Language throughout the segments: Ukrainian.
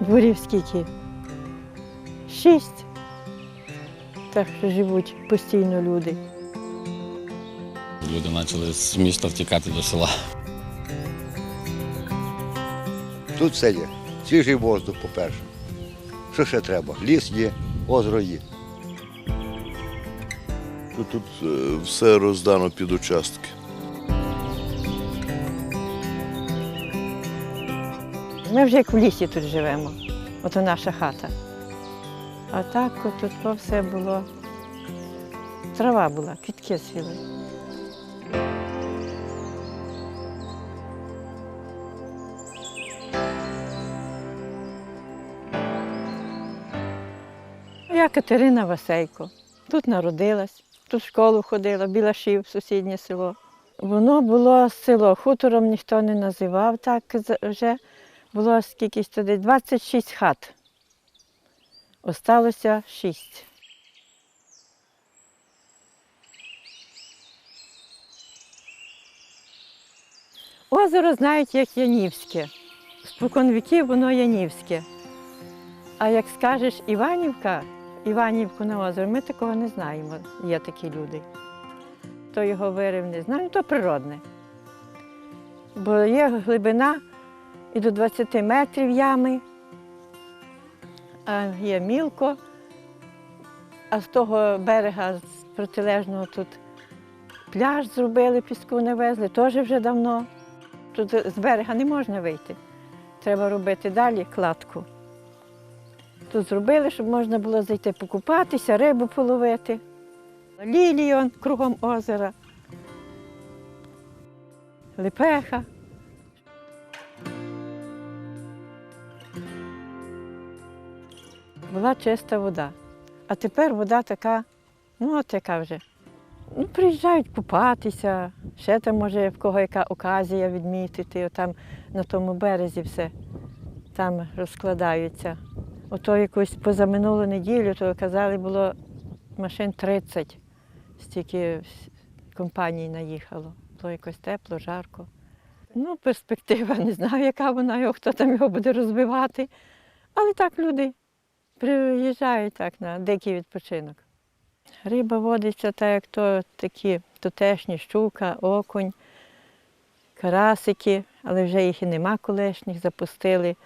Дворів скільки? Шість. Так що живуть постійно люди. Люди почали з міста втікати до села. Тут все є. Свіжий воздух, по-перше. Що ще треба? Ліс є, озеро є. Тут, е, все роздано під участки. Ми вже як в лісі тут живемо. Ото наша хата. А так от тут то все було. Трава була, квітки свіли. Я Катерина Васейко. Тут народилась, тут в школу ходила, Білашів, сусіднє село. Воно було село, хутором ніхто не називав так вже. Було скількись туди 26 хат. Осталося 6. Озеро знають як Янівське. Спокон віків воно Янівське. А як скажеш Іванівка, Іванівку на озеро, ми такого не знаємо. Є такі люди. Хто його вирив, не знаю, то природне. Бо є глибина і до 20 метрів ями, а є мілко, а з того берега, з протилежного тут пляж зробили, піску не везли, теж вже давно. Тут з берега не можна вийти. Треба робити далі кладку. Тут зробили, щоб можна було зайти покупатися, рибу половити. Ліліон кругом озера, липеха. Була чиста вода. А тепер вода така, ну от яка вже. Ну, приїжджають купатися, ще там може в кого яка оказія відмітити, там на тому березі все там розкладаються. Ото якусь позаминулу неділю, то казали, було машин 30, стільки компаній наїхало. Було якось тепло, жарко. Ну, перспектива, не знаю, яка вона, його, хто там його буде розвивати. Але так люди приїжджають так на дикий відпочинок. Риба водиться так, як то такі тутешні щука, окунь, карасики, але вже їх і нема колишніх, запустили.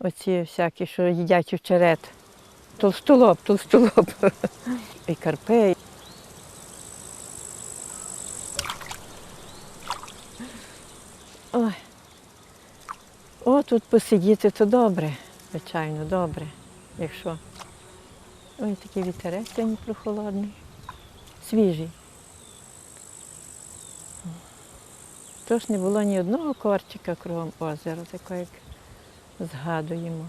Оці всякі, що їдять очерет. Толстолоб, толстолоб. І карпи. Ой. О, тут посидіти, то добре, звичайно, добре. Якщо. Ой, такий вітерець сьогодні прохолодний, свіжий. Тож не було ні одного корчика кругом озера, такого, як згадуємо.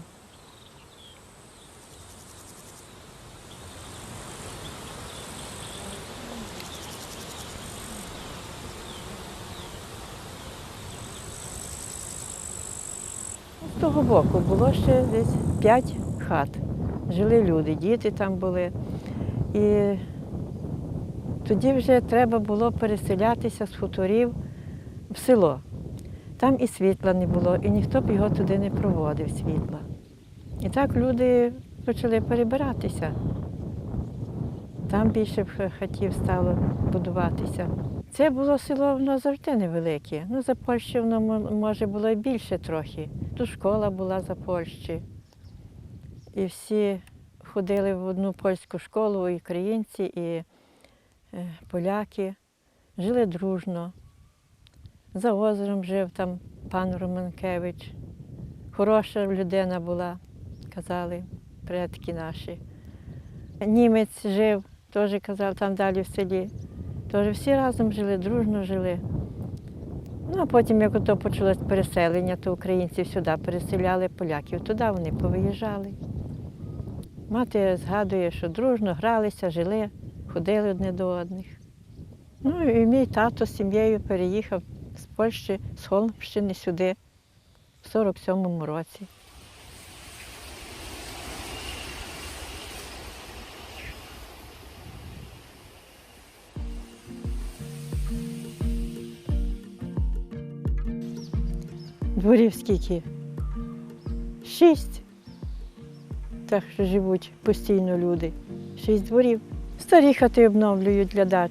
З того боку було ще десь п'ять хат. Жили люди, діти там були. І тоді вже треба було переселятися з хуторів в село. Там і світла не було, і ніхто б його туди не проводив світла. І так люди почали перебиратися. Там більше б хатів стало будуватися. Це було село воно завжди невелике. Ну, за Польщі воно може було і більше трохи. Тут школа була за Польщі. І всі ходили в одну польську школу, і українці, і е, поляки. Жили дружно. За озером жив там пан Романкевич. Хороша людина була, казали предки наші. Німець жив, теж казав, там далі в селі. Теж всі разом жили, дружно жили. Ну, а потім, як ото почалось переселення, то українців сюди переселяли, поляків туди вони повиїжджали. Мати згадує, що дружно гралися, жили, ходили одне до одних. Ну і мій тато з сім'єю переїхав з Польщі, з Холмщини сюди в 47-му році. Дворів скільки? Шість. Що живуть постійно люди. Шість дворів. Старі хати обновлюють для дач.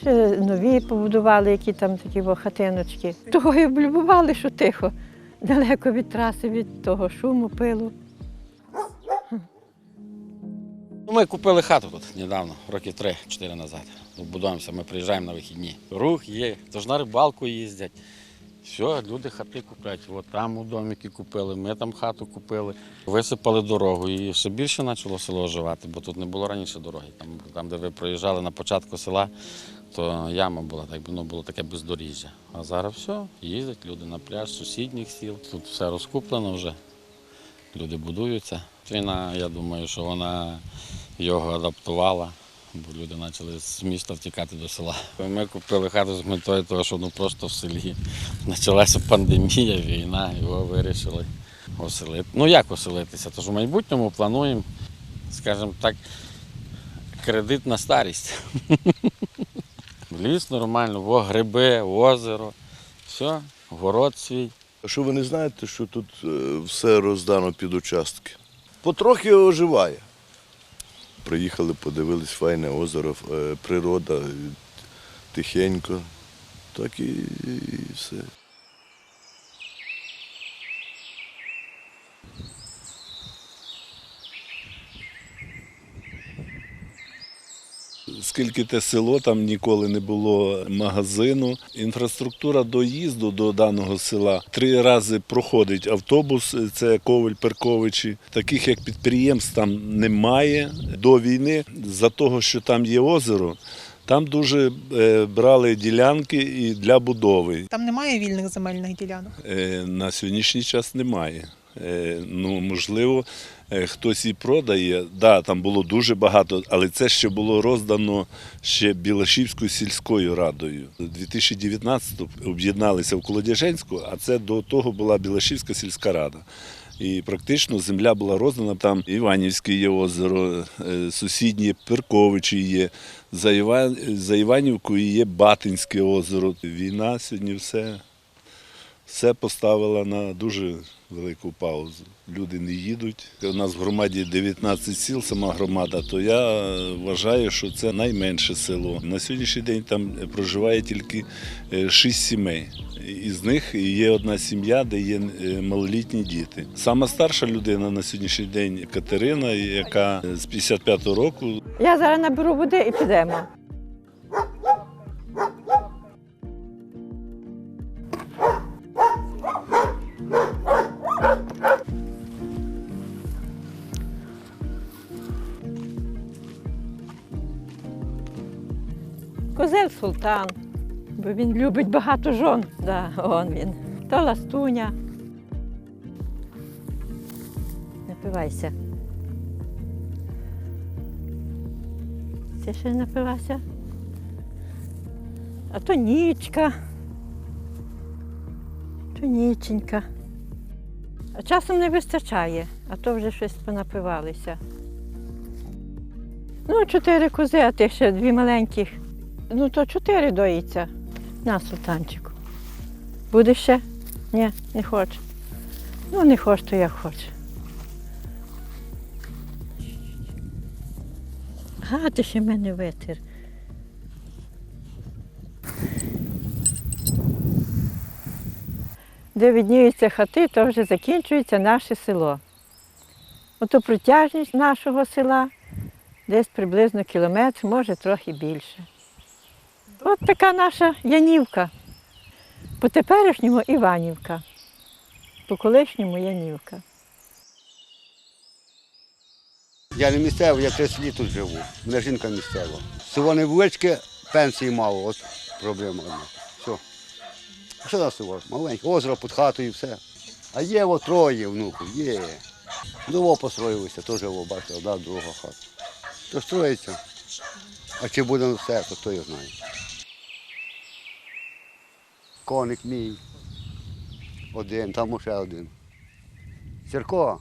Ще нові побудували, які там такі хатиночки. Того і облюбували, що тихо, далеко від траси, від того шуму, пилу. Ну, Ми купили хату тут недавно, років 3-4 назад. Будуємося, ми приїжджаємо на вихідні. Рух є, тож на рибалку їздять. Все, люди хати купляють. От там у домики купили, ми там хату купили, висипали дорогу і все більше почало село оживати, бо тут не було раніше дороги. Там, там де ви проїжджали на початку села, то яма була, так би ну, було таке бездоріжжя. А зараз все, їздять люди на пляж сусідніх сіл. Тут все розкуплено вже. Люди будуються. Війна, я думаю, що вона його адаптувала, бо люди почали з міста втікати до села. Ми купили хату з метою того, що ну просто в селі почалася пандемія, війна, його вирішили оселити. Ну як оселитися? Тож у майбутньому плануємо, скажімо так, кредит на старість. Ліс нормально, во гриби, озеро, все, город свій. А що ви не знаєте, що тут е, все роздано під участки? Потрохи оживає. Приїхали, подивились файне озеро, е, природа, тихенько. Так і, і все. Скільки те село, там ніколи не було магазину. Інфраструктура доїзду до даного села три рази проходить автобус. Це Ковель Перковичі. Таких як підприємств там немає до війни. За того, що там є озеро, там дуже е, брали ділянки і для будови. Там немає вільних земельних ділянок. Е, На сьогоднішній час немає. Е, Ну, можливо, хтось і продає. Да, там було дуже багато, але це ще було роздано ще Білашівською сільською радою. У 2019 об'єдналися в Колодяженську, а це до того була Білашівська сільська рада. І практично земля була роздана. Там Іванівське є озеро, е, сусіднє Перковичі є, за Іванівкою є Батинське озеро. Війна сьогодні все все поставила на дуже велику паузу. Люди не їдуть. У нас в громаді 19 сіл, сама громада, то я вважаю, що це найменше село. На сьогоднішній день там проживає тільки 6 сімей. Із них є одна сім'я, де є е, малолітні діти. Сама старша людина на сьогоднішній день Катерина, яка з 55-го року Я зараз наберу води і підемо. Султан, бо він любить багато жон. Да, он він. То ластуня. Напивайся. Це ще не напилася. А то нічка. То ніченька. А часом не вистачає, а то вже щось понапивалися. Ну, чотири кози, а тих ще дві маленьких. Ну, то чотири доїться. На, султанчику. Будеш ще? Ні, не хоче. Ну, не хоче, то як хоче. А, ти ще мене витер. Де відніються хати, то вже закінчується наше село. Ото протяжність нашого села десь приблизно кілометр, може трохи більше. От така наша Янівка. По теперішньому Іванівка, по колишньому Янівка. Я не місцевий, я 30 літ тут живу. Мене жінка місцева. Село невеличке, пенсії мало, от проблема. Все. А Що на село? Маленьке, озеро під хатою, все. А є от троє внуків, є. Дово построїлися, теж бачите, одна друга хата. То строїться. А чи буде все, то хто його знає. Коник мій. Один, там ще один. Сірко.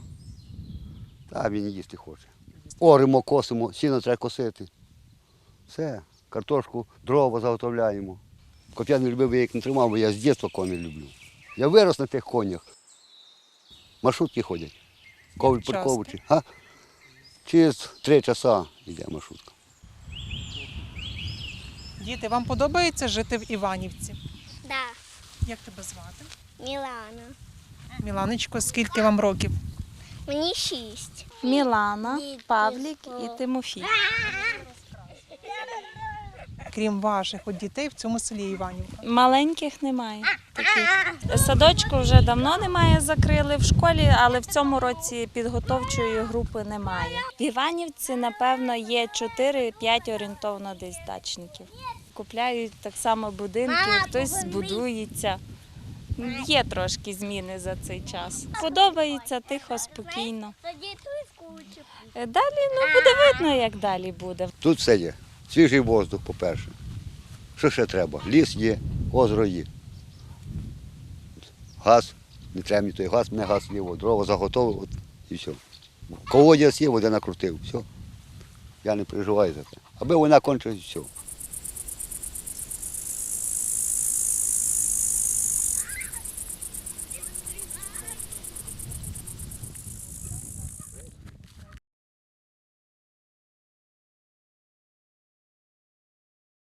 Та він їсти хоче. Оримо, косимо, сіно треба косити. Все, картошку, дрова заготовляємо. От я не любив, я їх не тримав, бо я з дитинства коней люблю. Я вирос на тих конях. Маршрутки ходять. Коваль? Парковичі. Через три часа йде маршрутка. Діти, вам подобається жити в Іванівці? Як тебе звати? Мілана. Міланочко, скільки вам років? Мені шість. Мілана, Павлік і Тимофій. Крім ваших от дітей в цьому селі Іванівка. Маленьких немає. Таких. Садочку вже давно немає, закрили в школі, але в цьому році підготовчої групи немає. В Іванівці, напевно, є 4-5 орієнтовно десь дачників. Купляють так само будинки, хтось повернись. збудується. Є трошки зміни за цей час. Подобається тихо, спокійно. Е, Далі ну буде видно, як далі буде. Тут все є. Свіжий воздух, по-перше. Що ще треба? Ліс є, озеро є. Газ, не треба мені той газ, мене газ є, дрова заготовив, от, і все. Колодязь є, води накрутив, все. Я не переживаю за це. Аби вона кончилась, все.